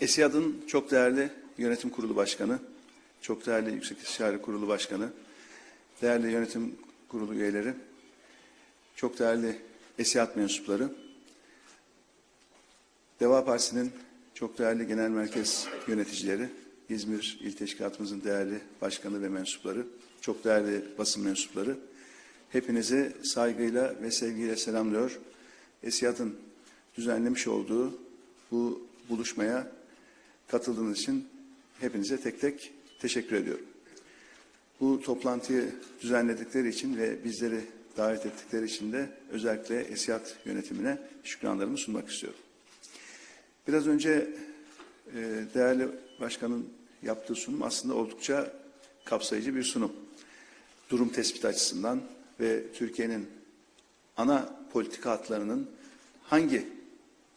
ESİAD'ın çok değerli yönetim kurulu başkanı, çok değerli Yüksek İstişare Kurulu Başkanı, değerli yönetim kurulu üyeleri, çok değerli ESİAD mensupları, Deva Partisi'nin çok değerli genel merkez yöneticileri, İzmir İl Teşkilatımızın değerli başkanı ve mensupları, çok değerli basın mensupları, hepinizi saygıyla ve sevgiyle selamlıyor. ESİAD'ın düzenlemiş olduğu bu buluşmaya katıldığınız için hepinize tek tek teşekkür ediyorum. Bu toplantıyı düzenledikleri için ve bizleri davet ettikleri için de özellikle ESİAD yönetimine şükranlarımı sunmak istiyorum. Biraz önce e, değerli başkanın yaptığı sunum aslında oldukça kapsayıcı bir sunum. Durum tespiti açısından ve Türkiye'nin ana politika hatlarının hangi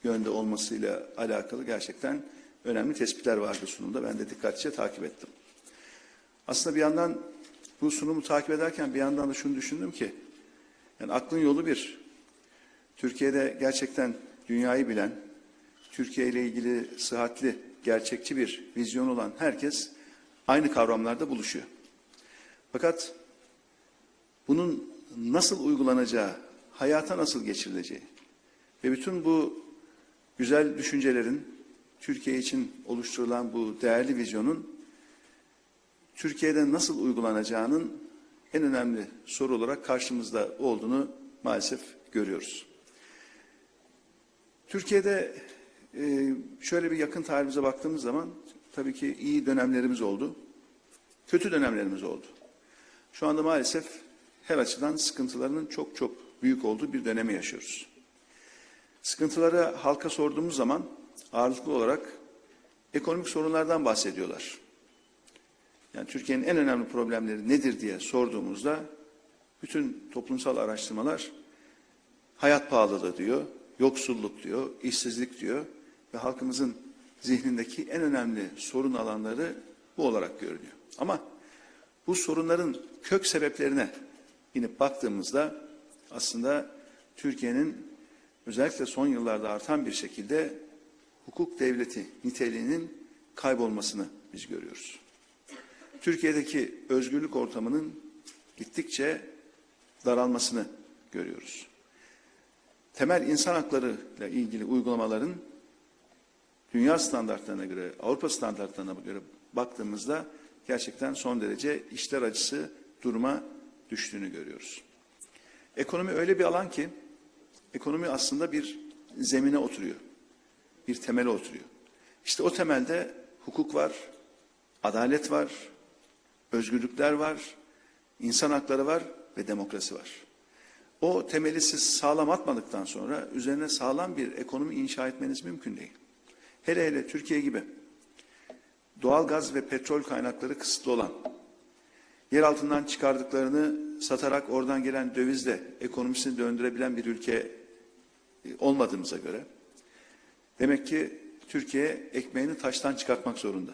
yönde olmasıyla alakalı gerçekten önemli tespitler vardı sunumda. Ben de dikkatlice takip ettim. Aslında bir yandan bu sunumu takip ederken bir yandan da şunu düşündüm ki yani aklın yolu bir. Türkiye'de gerçekten dünyayı bilen, Türkiye ile ilgili sıhhatli, gerçekçi bir vizyon olan herkes aynı kavramlarda buluşuyor. Fakat bunun nasıl uygulanacağı, hayata nasıl geçirileceği ve bütün bu güzel düşüncelerin Türkiye için oluşturulan bu değerli vizyonun Türkiye'de nasıl uygulanacağının en önemli soru olarak karşımızda olduğunu maalesef görüyoruz. Türkiye'de e, şöyle bir yakın tarihimize baktığımız zaman tabii ki iyi dönemlerimiz oldu, kötü dönemlerimiz oldu. Şu anda maalesef her açıdan sıkıntılarının çok çok büyük olduğu bir dönemi yaşıyoruz. Sıkıntıları halka sorduğumuz zaman ağırlıklı olarak ekonomik sorunlardan bahsediyorlar. Yani Türkiye'nin en önemli problemleri nedir diye sorduğumuzda bütün toplumsal araştırmalar hayat pahalılığı diyor, yoksulluk diyor, işsizlik diyor ve halkımızın zihnindeki en önemli sorun alanları bu olarak görünüyor. Ama bu sorunların kök sebeplerine inip baktığımızda aslında Türkiye'nin özellikle son yıllarda artan bir şekilde hukuk devleti niteliğinin kaybolmasını biz görüyoruz. Türkiye'deki özgürlük ortamının gittikçe daralmasını görüyoruz. Temel insan hakları ile ilgili uygulamaların dünya standartlarına göre, Avrupa standartlarına göre baktığımızda gerçekten son derece işler acısı duruma düştüğünü görüyoruz. Ekonomi öyle bir alan ki ekonomi aslında bir zemine oturuyor. Bir temele oturuyor. İşte o temelde hukuk var, adalet var, özgürlükler var, insan hakları var ve demokrasi var. O temeli siz sağlam atmadıktan sonra üzerine sağlam bir ekonomi inşa etmeniz mümkün değil. Hele hele Türkiye gibi doğal gaz ve petrol kaynakları kısıtlı olan, yer altından çıkardıklarını satarak oradan gelen dövizle ekonomisini döndürebilen bir ülke e, olmadığımıza göre demek ki Türkiye ekmeğini taştan çıkartmak zorunda.